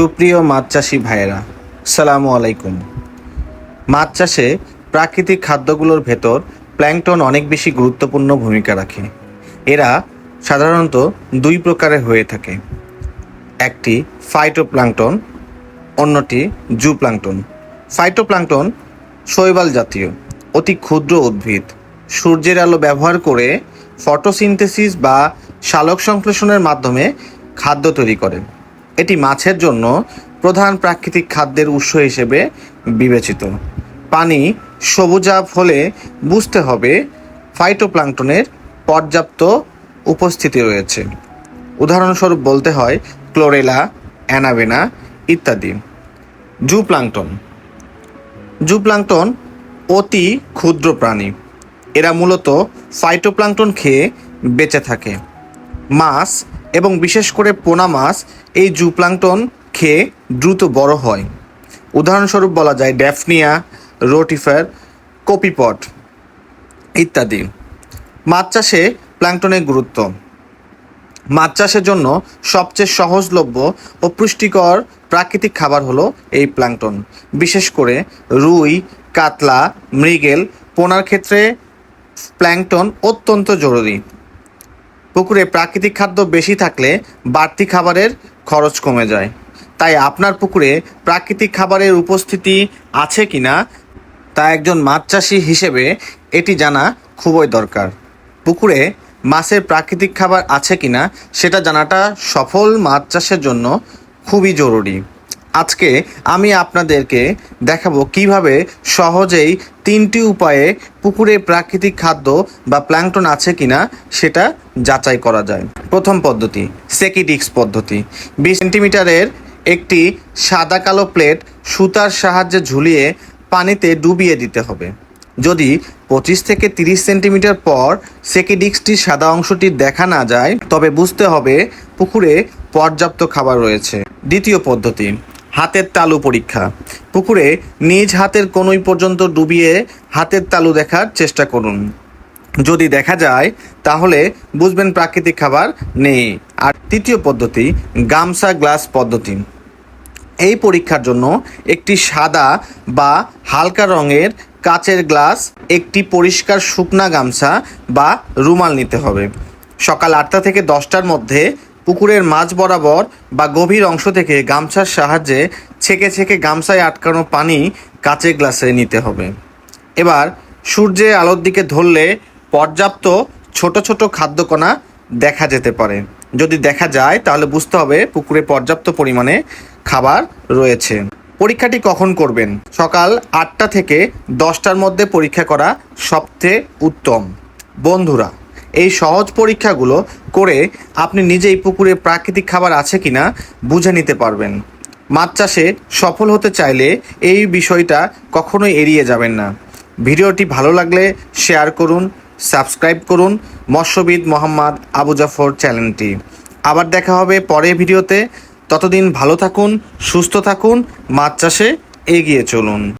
সুপ্রিয় মাছ চাষি ভাইয়েরা, সালামু আলাইকুম। মাছ চাষে প্রাকৃতিক খাদ্যগুলোর ভেতর প্ল্যাংটন অনেক বেশি গুরুত্বপূর্ণ ভূমিকা রাখে। এরা সাধারণত দুই প্রকারের হয়ে থাকে। একটি ফাইটো ফাইটোপ্লাংটন অন্যটি জুপ্লাংটন ফাইটোপ্লাংটন শৈবাল জাতীয়, অতি ক্ষুদ্র উদ্ভিদ। সূর্যের আলো ব্যবহার করে ফটোসিনথেসিস বা সালোক সংশ্লেষণের মাধ্যমে খাদ্য তৈরি করে। এটি মাছের জন্য প্রধান প্রাকৃতিক খাদ্যের উৎস হিসেবে বিবেচিত। পানি সবুজাভ হলে বুঝতে হবে ফাইটোপ্লাংটনের পর্যাপ্ত উপস্থিতি রয়েছে। উদাহরণস্বরূপ বলতে হয় ক্লোরেলা অ্যানাবেনা ইত্যাদি। জুপ্লাংটন জুপ্লাংটন অতি ক্ষুদ্র প্রাণী। এরা মূলত ফাইটোপ্লাংটন খেয়ে বেঁচে থাকে। মাছ এবং বিশেষ করে পোনা মাছ, এই জুপ্লাংটন খেয়ে দ্রুত বড় হয়। উদাহরণস্বরূপ বলা যায় ড্যাফনিয়া, রোটিফার, কপিপট ইত্যাদি। মাছ চাষে প্ল্যাংটনের গুরুত্ব। মাছ চাষের জন্য সবচেয়ে সহজলভ্য ও পুষ্টিকর প্রাকৃতিক খাবার হলো এই প্ল্যাংটন বিশেষ করে রুই, কাতলা, মৃগেল, পোনার ক্ষেত্রে প্ল্যাংটন অত্যন্ত জরুরি। পুকুরে প্রাকৃতিক খাদ্য বেশি থাকলে বাড়তি খাবারের খরচ কমে যায়। তাই আপনার পুকুরে প্রাকৃতিক খাবারের উপস্থিতি আছে কি না তা একজন মাছ চাষি হিসেবে এটি জানা খুবই দরকার। পুকুরে মাছের প্রাকৃতিক খাবার আছে কিনা, সেটা জানাটা সফল মাছ চাষের জন্য খুবই জরুরি। আজকে আমি আপনাদেরকে দেখাবো কীভাবে সহজেই তিনটি উপায়ে পুকুরে প্রাকৃতিক খাদ্য বা প্ল্যাংটন আছে কিনা সেটা যাচাই করা যায়। প্রথম পদ্ধতি, সেকিডিক্স পদ্ধতি। বিশ সেন্টিমিটারের একটি সাদা কালো প্লেট সুতার সাহায্যে ঝুলিয়ে পানিতে ডুবিয়ে দিতে হবে। যদি পঁচিশ থেকে তিরিশ সেন্টিমিটার পর সেকিডিক্সটির সাদা অংশটি দেখা না যায়, তবে বুঝতে হবে পুকুরে পর্যাপ্ত খাবার রয়েছে। দ্বিতীয় পদ্ধতি হাতের তালু পরীক্ষা। পুকুরে নিজ হাতের কোনোই পর্যন্ত ডুবিয়ে হাতের তালু দেখার চেষ্টা করুন। যদি দেখা যায়, তাহলে বুঝবেন প্রাকৃতিক খাবার নেই। আর তৃতীয় পদ্ধতি, গামছা গ্লাস পদ্ধতি। এই পরীক্ষার জন্য একটি সাদা বা হালকা রঙের কাচের গ্লাস, একটি পরিষ্কার শুকনা গামছা বা রুমাল নিতে হবে। সকাল আটটা থেকে দশটার মধ্যে পুকুরের মাঝ বরাবর বা গভীর অংশ থেকে গামছার সাহায্যে ছেঁকে ছেঁকে গামছায় আটকানো পানি কাচের গ্লাসে নিতে হবে। এবার সূর্যের আলোর দিকে ধরলে পর্যাপ্ত ছোট ছোট খাদ্যকণা দেখা যেতে পারে। যদি দেখা যায়, তাহলে বুঝতে হবে পুকুরে পর্যাপ্ত পরিমাণে খাবার রয়েছে। পরীক্ষাটি কখন করবেন? সকাল আটটা থেকে দশটার মধ্যে পরীক্ষা করা সবচেয়ে উত্তম। বন্ধুরা এই সহজ পরীক্ষাগুলো করে আপনি নিজেই পুকুরে প্রাকৃতিক খাবার আছে কিনা বুঝে নিতে পারবেন। মাছ চাষে সফল হতে চাইলে এই বিষয়টা কখনোই এড়িয়ে যাবেন না। ভিডিওটি ভালো লাগলে শেয়ার করুন, সাবস্ক্রাইব করুন মৎস্যবিদ মোহাম্মদ আবু জাফর চ্যানেলটি। আবার দেখা হবে পরের ভিডিওতে। ততদিন ভালো থাকুন, সুস্থ থাকুন, মাছ চাষে এগিয়ে চলুন।